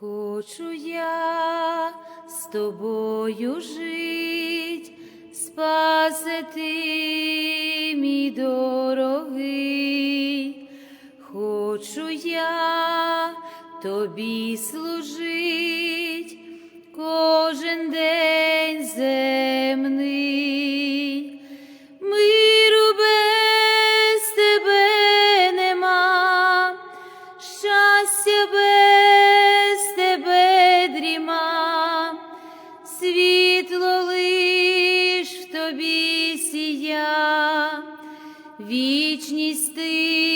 Хочу я з тобою жить, спаси ти, мій дорогий, хочу я тобі служить кожен день земний. Вічність ти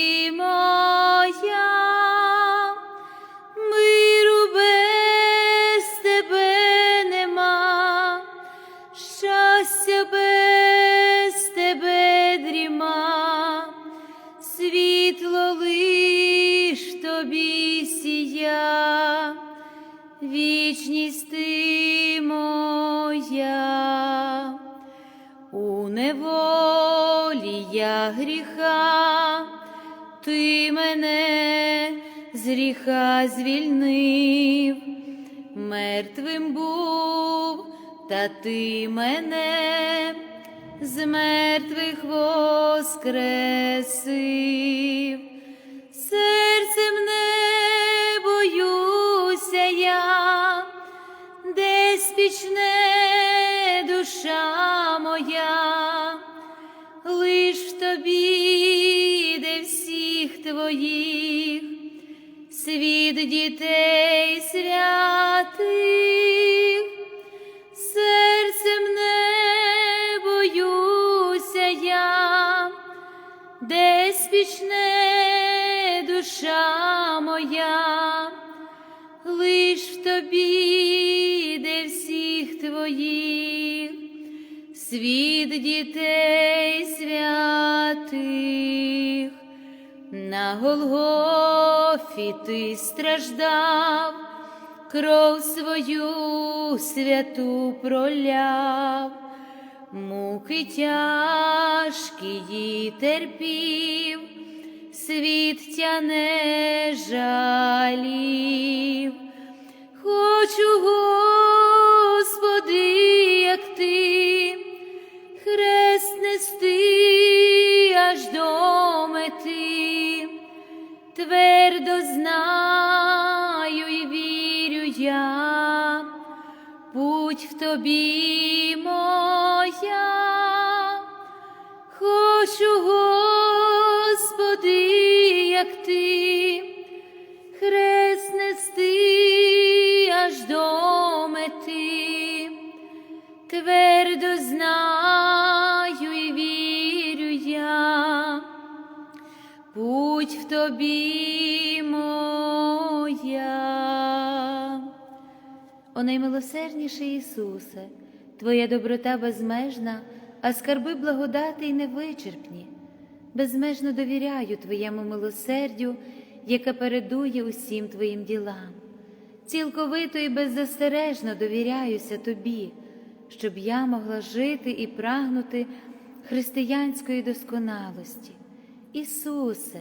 гріха, ти мене з гріха звільнив, мертвим був, та ти мене з мертвих воскресив. Серцем не боюся я, десь пічне душа моя, твоїх, світ дітей святих, серцем не боюся я, десь пічне душа моя, лиш в тобі, де всіх твоїх, світ дітей святих, на Голгофі ти страждав, кров свою святу проляв, муки тяжкі її терпів, світ тя не жалів. Хочу, Господи, як ти, хрест нести аж до мети, твердо знаю і вірю я, путь в тобі тобі моя. О наймилосердніший Ісусе, Твоя доброта безмежна, а скарби благодати й невичерпні. Безмежно довіряю Твоєму милосердю, яке передує усім Твоїм ділам. Цілковито і беззастережно довіряюся Тобі, щоб я могла жити і прагнути християнської досконалості. Ісусе,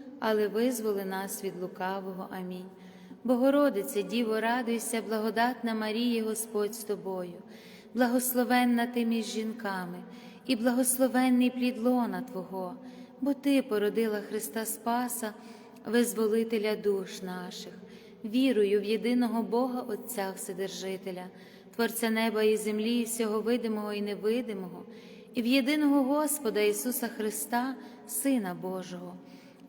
але визволи нас від лукавого. Амінь. Богородице, Діво, радуйся, благодатна Марія, Господь з тобою, благословенна ти між жінками, і благословенний плід лона Твого, бо Ти породила Христа Спаса, визволителя душ наших, вірую в єдиного Бога Отця Вседержителя, Творця неба і землі, всього видимого і невидимого, і в єдиного Господа Ісуса Христа, Сина Божого,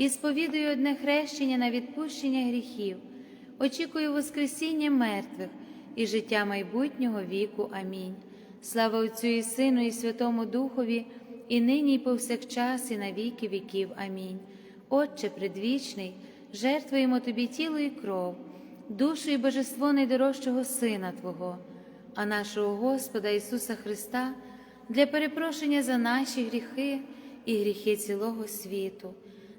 і сповідую одне хрещення на відпущення гріхів, очікую Воскресіння мертвих і життя майбутнього віку. Амінь. Слава Отцю і Сину, і Святому Духові, і нині, і повсякчас, і на віки віків. Амінь. Отче предвічний, жертвуємо Тобі тіло і кров, душу і божество найдорожчого Сина Твого, а нашого Господа Ісуса Христа для перепрошення за наші гріхи і гріхи цілого світу,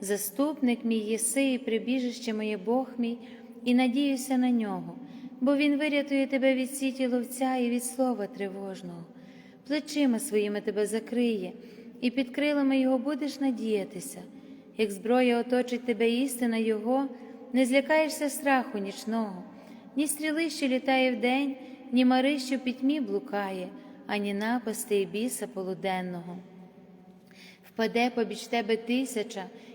заступник мій єси, і прибіжище моє Бог мій, і надіюся на нього, бо Він вирятує тебе від сіті ловця і від слова тривожного. Плечима своїми тебе закриє, і під крилами Його будеш надіятися. Як зброя оточить тебе істина Його, не злякаєшся страху нічного, ні стріли, що літає вдень, ні мари, що пітьмі блукає, ані напасти і біса полуденного. Впаде побіч тебе тисяча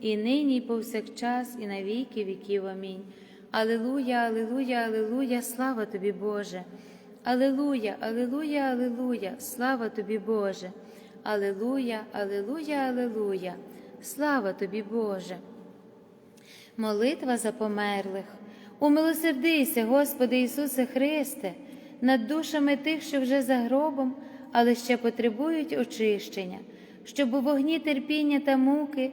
і нині, і повсякчас, і на віки віків. Амінь. Алилуя, Алилуя, Алилуя, слава тобі, Боже. Алилуя, Алилуя, Алилуя, слава тобі, Боже. Алелуя, Алелуя, Алелуя. Слава тобі, Боже. Молитва за померлих. Умилосердися, Господи Ісусе Христе, над душами тих, що вже за гробом, але ще потребують очищення, щоб у вогні терпіння та муки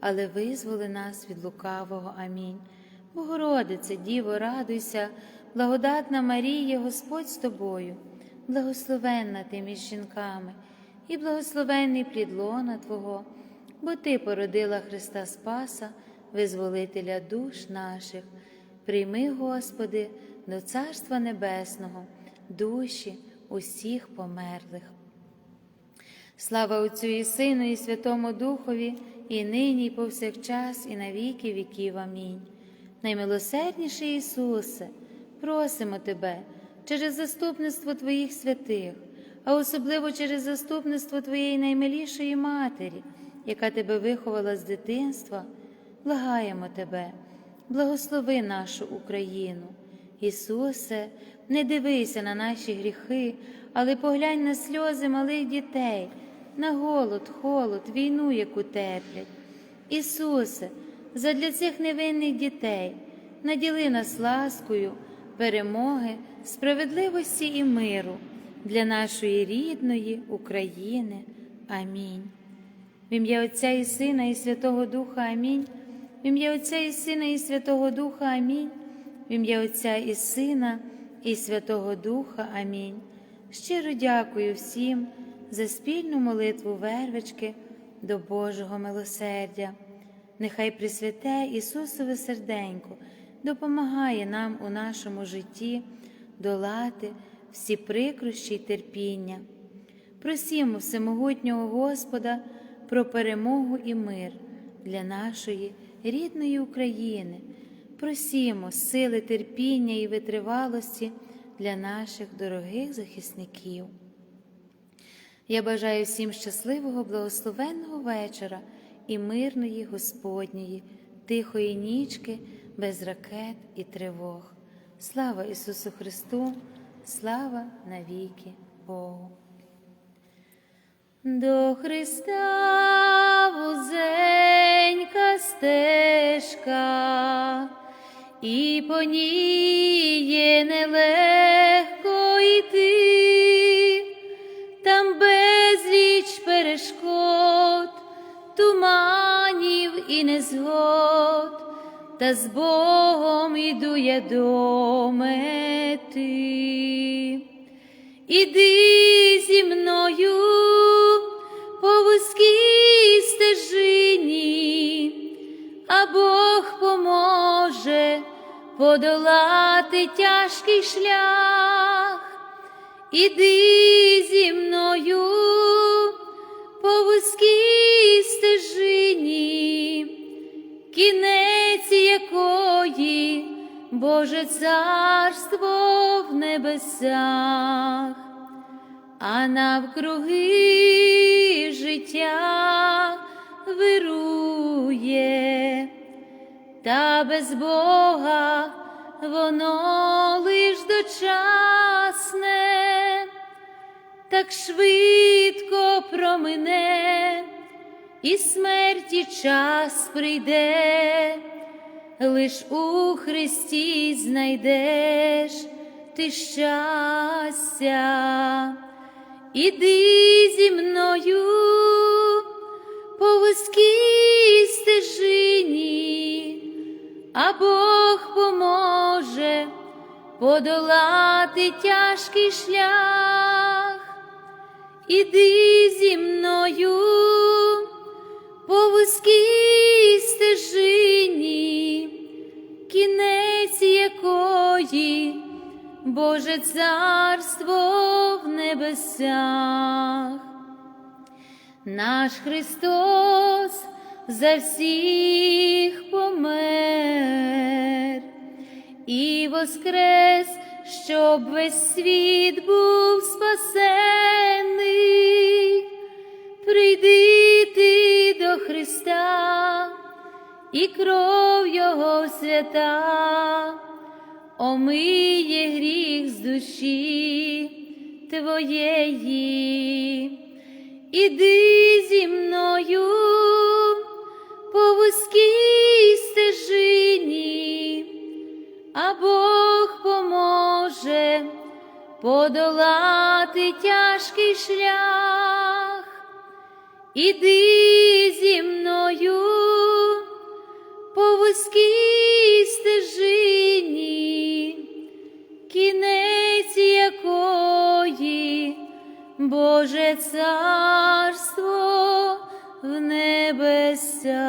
але визволи нас від лукавого. Амінь. Богородице, Діво, радуйся, благодатна Марія, Господь з тобою, благословенна ти між жінками, і благословенний плід лона Твого, бо Ти породила Христа Спаса, визволителя душ наших. Прийми, Господи, до Царства Небесного, душі усіх померлих. Слава Отцю і Сину, і Святому Духові, і нині, і повсякчас, і на віки віків. Амінь. Наймилосердніший Ісусе, просимо Тебе через заступництво Твоїх святих, а особливо через заступництво Твоєї наймилішої Матері, яка Тебе виховала з дитинства, благаємо Тебе благослови нашу Україну. Ісусе, не дивися на наші гріхи, але поглянь на сльози малих дітей, на голод, холод, війну, яку терплять. Ісусе, задля цих невинних дітей наділи нас ласкою, перемоги, справедливості і миру для нашої рідної України. Амінь. В ім'я Отця і Сина, і Святого Духа Амінь. В ім'я Отця і Сина, і Святого Духа Амінь. В ім'я Отця і Сина, і Святого Духа Амінь. Щиро дякую всім за спільну молитву вервички до Божого милосердя. Нехай Пресвяте Ісусове серденько допомагає нам у нашому житті долати всі прикрощі й терпіння. Просімо всемогутнього Господа про перемогу і мир для нашої рідної України, просімо сили терпіння і витривалості для наших дорогих захисників. Я бажаю всім щасливого, благословенного вечора і мирної Господньої, тихої нічки, без ракет і тривог. Слава Ісусу Христу, слава навіки Богу. До Христа вузенька стежка, і по ній є нелегко йти, незгод, та з Богом іду я до мети. Іди зі мною по вузькій стежині, а Бог поможе подолати тяжкий шлях. Іди зі мною по вузькій стежині, кінець якої Боже царство в небесах, а навкруги життя вирує, та без Бога воно лиш дочасне, так швидко промине і смерті час прийде, лиш у Христі знайдеш ти щастя, іди зі мною по вузькій стежині, а Бог поможе подолати тяжкий шлях, іди зі мною по вузькій стежині, кінець якої Боже царство в небесах. Наш Христос за всіх помер і воскрес, щоб весь світ був спасений. Прийди ти до Христа, і кров Його свята омиє гріх з душі твоєї. Іди зі мною по вузькій стежині, а Бог поможе подолати тяжкий шлях. Іди зі мною по вузькій стежині, кінець якої Боже царство в небесах.